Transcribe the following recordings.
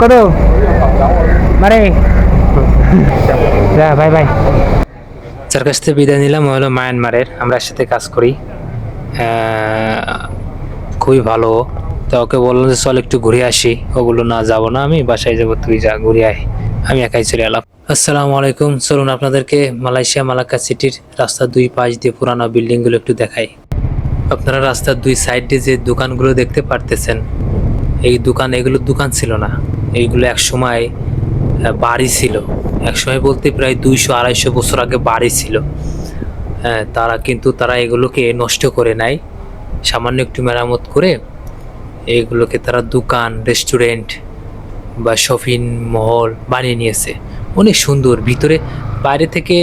কত মানে যা যার কাছ থেকে বিদায় নিলাম হলো মায়ানমারের। আমরা একসাথে কাজ করি। খুবই ভালো। তো ওকে বললাম যে, চল একটু ঘুরে আসি। ওগুলো না যাব না আমি, বাসায় যাব, তুই যা, ঘুরে আয়। আমি একাই চলে এলাম। আসসালামু আলাইকুম। চলুন আপনাদেরকে মালয়েশিয়া মালাক্কা সিটির রাস্তার দুই পাশ দিয়ে পুরানো বিল্ডিংগুলো একটু দেখাই। আপনারা রাস্তার দুই সাইডে যে দোকানগুলো দেখতে পারতেছেন এই দোকান, এগুলো দোকান ছিল না। এইগুলো এক সময় বাড়ি ছিল। এক সময় বলতে প্রায় দুইশো, আড়াইশো বছর আগে বাড়ি ছিল। হ্যাঁ তারা কিন্তু তারা এগুলোকে নষ্ট করে নেয়। সামান্য একটু মেরামত করে এইগুলোকে তারা দোকান, রেস্টুরেন্ট বা শপিং মহল বানিয়ে নিয়েছে। অনেক সুন্দর। ভিতরে, বাইরে থেকে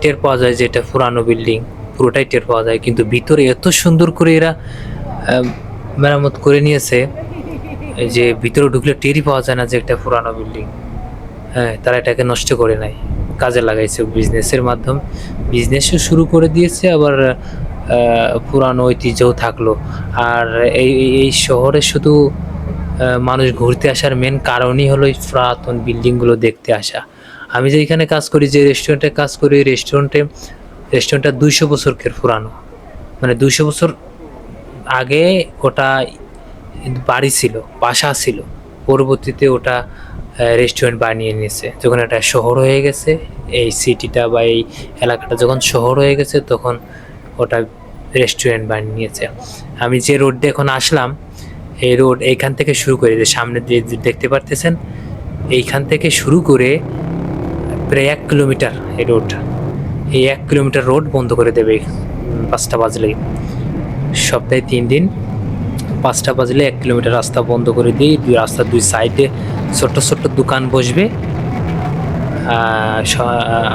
টের পাওয়া যায় যে এটা পুরানো বিল্ডিং। পুরোটাই টের পাওয়া যায়। কিন্তু ভিতরে এত সুন্দর করে এরা মেরামত করে নিয়েছে। যে ভিতরে ঢুকলে টেরি পাওয়া যায় না যে একটা পুরানো বিল্ডিং হ্যাঁ তারা এটাকে নষ্ট করে নাই কাজে লাগাইছে বিজনেসের মাধ্যম। বিজনেসও শুরু করে দিয়েছে, আবার পুরানো ঐতিহ্যও থাকল। আর এই, এই- শহরে শুধু মানুষ ঘুরতে আসার মেন কারণই হলো এই পুরাতন বিল্ডিংগুলো দেখতে আসা। আমি যে এখানে কাজ করি, যে রেস্টুরেন্টে কাজ করি রেস্টুরেন্টে রেস্টুরেন্টটা দুইশো বছরের পুরানো। মানে দুইশো বছর আগে ওটা বাড়ি ছিল, বাসা ছিল। পরবর্তীতে ওটা রেস্টুরেন্ট বানিয়ে নিয়েছে। যখন এটা শহর হয়ে গেছে, এই সিটিটা বা এই এলাকাটা যখন শহর হয়ে গেছে, তখন ওটা রেস্টুরেন্ট বানিয়ে নিয়েছে। আমি যে রোড দিয়ে এখন আসলাম, এই রোড এইখান থেকে শুরু করে, যে সামনে দিয়ে দেখতে পারতেছেন, এইখান থেকে শুরু করে প্রায় এক কিলোমিটার এই রোড এই এক কিলোমিটার রোড বন্ধ করে দেবে পাঁচটা বাজলেই। সপ্তাহে তিন দিন পাঁচটা বাজলে এক কিলোমিটার রাস্তা বন্ধ করে দিই। দুই রাস্তার দুই সাইডে ছোট্ট ছোট্ট দোকান বসবে।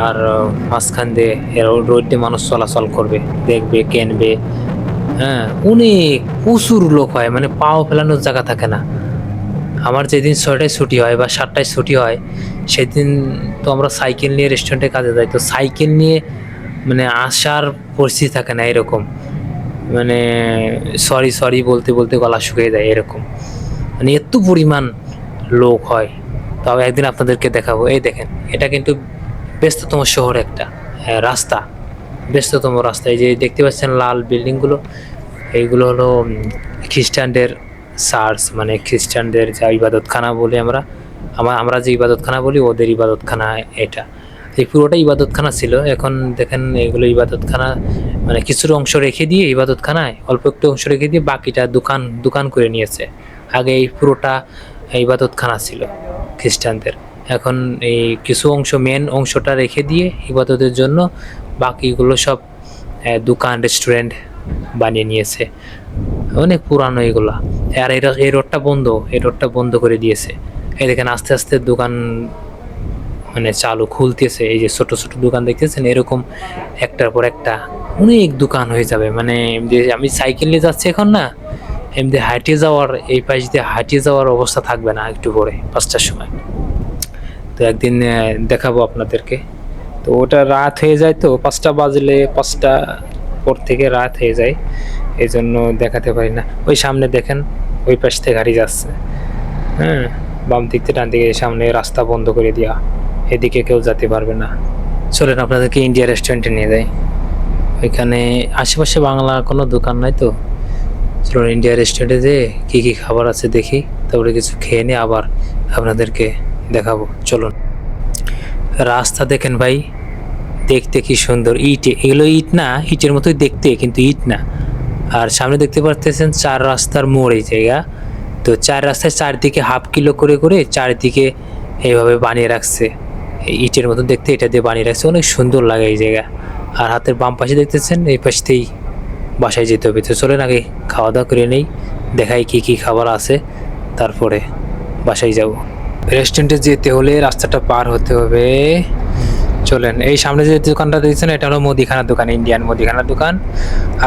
আর মাঝখান দিয়ে রোড দিয়ে মানুষ চলাচল করবে, দেখবে, কেনবে। হ্যাঁ অনেক প্রচুর লোক হয় মানে পাও ফেলানোর জায়গা থাকে না। আমার যেদিন ছয়টায় ছুটি হয় বা সাতটায় ছুটি হয়, সেদিন তো আমরা সাইকেল নিয়ে রেস্টুরেন্টে কাজে যাই। তো সাইকেল নিয়ে মানে আসার পরিস্থিতি থাকে না এরকম। মানে সরি সরি বলতে বলতে গলা শুকিয়ে যায় এরকম। মানে এত পরিমাণ লোক হয়। তাও একদিন আপনাদেরকে দেখাবো। এই দেখেন এটা কিন্তু ব্যস্ততম শহর একটা হ্যাঁ, রাস্তা। ব্যস্ততম রাস্তা। এই যে দেখতে পাচ্ছেন লাল বিল্ডিংগুলো এইগুলো হলো খ্রিস্টানদের চার্চ মানে খ্রিস্টানদের যা ইবাদতখানা বলি আমরা। আমরা যে ইবাদতখানা বলি ওদের ইবাদতখানা এটা। এই পুরোটা ইবাদতখানা ছিল। এখন দেখেন এগুলো ইবাদতখানা মানে কিছুর অংশ রেখে দিয়ে ইবাদতখানায় অল্প একটু অংশ রেখে দিয়ে বাকিটা দোকান দোকান করে নিয়েছে। আগে এই পুরোটা ইবাদতখানা ছিল খ্রিস্টানদের। এখন এই কিছু অংশ মেন অংশটা রেখে দিয়ে ইবাদতের জন্য বাকিগুলো সব দোকান রেস্টুরেন্ট বানিয়ে নিয়েছে। অনেক পুরানো এগুলা। আর এই রোডটা বন্ধ, এই রোডটা বন্ধ করে দিয়েছে। এই দেখেন আস্তে আস্তে দোকান মানে চালু খুলতেছে, এই যে ছোট ছোট দোকান দেখতেছেন, এরকম একটার পর একটা অনেক দোকান হয়ে যাবে। মানে আমি সাইকেল নিয়ে যাচ্ছি এখন না, এমনি হাঁটে যাওয়ার, এই পাশ দিয়ে হাঁটে যাওয়ার অবস্থা থাকবে না একটু পরে, পাঁচটার সময়। তো একদিন দেখাবো আপনাদেরকে। তো ওটা রাত হয়ে যায় তো, পাঁচটা বাজলে পাঁচটা পর থেকে রাত হয়ে যায় এই জন্য দেখাতে পারি না। ওই সামনে দেখেন, ওই পাশ থেকে গাড়ি যাচ্ছে। হ্যাঁ বাম দিক থেকে ডান দিকে, সামনে রাস্তা বন্ধ করে দেওয়া। এদিকে কেউ যেতে পারবে না। চলেন, আপনাদেরকে ইন্ডিয়া রেস্টুরেন্টে নিয়ে যাই। ওইখানে আশেপাশে বাংলা কোনো দোকান নাই তো। চলুন ইন্ডিয়া রেস্টুরেন্টে যে কী কী খাবার আছে দেখি, তারপরে কিছু খেয়ে নিয়ে আবার আপনাদেরকে দেখাবো। চলুন। রাস্তা দেখেন ভাই, দেখতে কি সুন্দর। ইট, এগুলো ইট না, ইটের মতোই দেখতে, কিন্তু ইট না। আর সামনে দেখতে পারতেছেন চার রাস্তার মোড় এই জায়গা। তো চার রাস্তায় চারদিকে হাফ কিলো করে করে চারদিকে এইভাবে বানিয়ে রাখছে। ইটের মতন দেখতে, এটা দিয়ে বানিয়ে রাখছে। অনেক সুন্দর লাগে এই জায়গা। আর হাতের বাম পাশে দেখতেছেন, এই পাশতেই বাসায় যেতে হবে। তো চলেন আগে খাওয়া দাওয়া করে নেই, দেখাই কি কি খাবার আছে, তারপরে বাসায় যাব। রেস্টুরেন্টে যেতে হলে রাস্তাটা পার হতে হবে। চলেন, এই সামনে যে দোকানটা দেখছেন, এটা হলো মুদিখানার দোকান ইন্ডিয়ান মুদিখানার দোকান।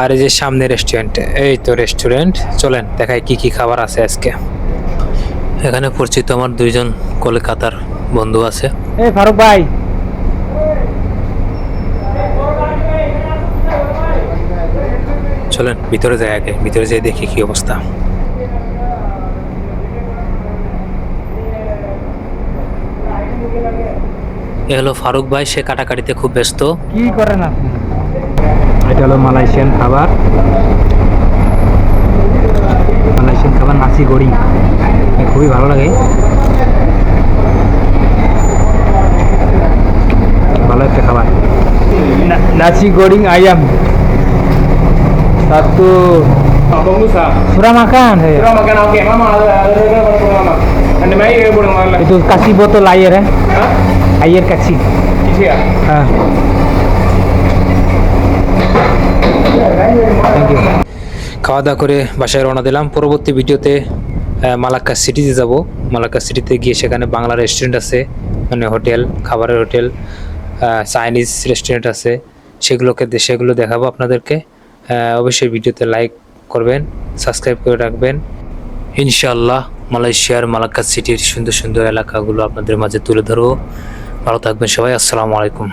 আর এই যে সামনে রেস্টুরেন্ট এই তো রেস্টুরেন্ট চলেন, দেখাই কি কি খাবার আছে আজকে। এখানে পরিচিত আমার দুইজন কলকাতার বন্ধু আছে। এই ফারুক ভাই। চলেন ভিতরে যাই আগে ভিতরে যাই দেখি কি অবস্থা। এ হলো ফারুক ভাই সে কাটাকাটিতে খুব ব্যস্ত। কি করেন আপনি? এটা হলো মালয়েশিয়ান খাবার। মালয়েশিয়ান খাবার নাসি গড়ি। খুবই ভালো লাগে। Nasi goreng ayam satu Abang Musa. sudah makan saya Kita makan oke, mama ada ada ada ada mama. Anda mai ke boleh makan lah. itu kasih botol air ya Hah? air kasih Isi ya. ah. thank you খাওয়া দাওয়া করে বাসায় রওনা দিলাম পরবর্তী ভিডিওতে Malacca সিটিতে যাব মালাক্কা সিটিতে গিয়ে সেখানে বাংলা রেস্টুরেন্ট আছে মানে হোটেল খাবারের হোটেল চাইনিজ রেস্টুরেন্ট আছে সেগুলোকে সেগুলো দেখাবো আপনাদেরকে। অবশ্যই ভিডিওতে লাইক করবেন সাবস্ক্রাইব করে রাখবেন। ইনশাআল্লাহ মালয়েশিয়ার মালাক্কা সিটির সুন্দর সুন্দর এলাকাগুলো আপনাদের মাঝে তুলে ধরবো। ভালো থাকবেন সবাই, আসসালামু আলাইকুম।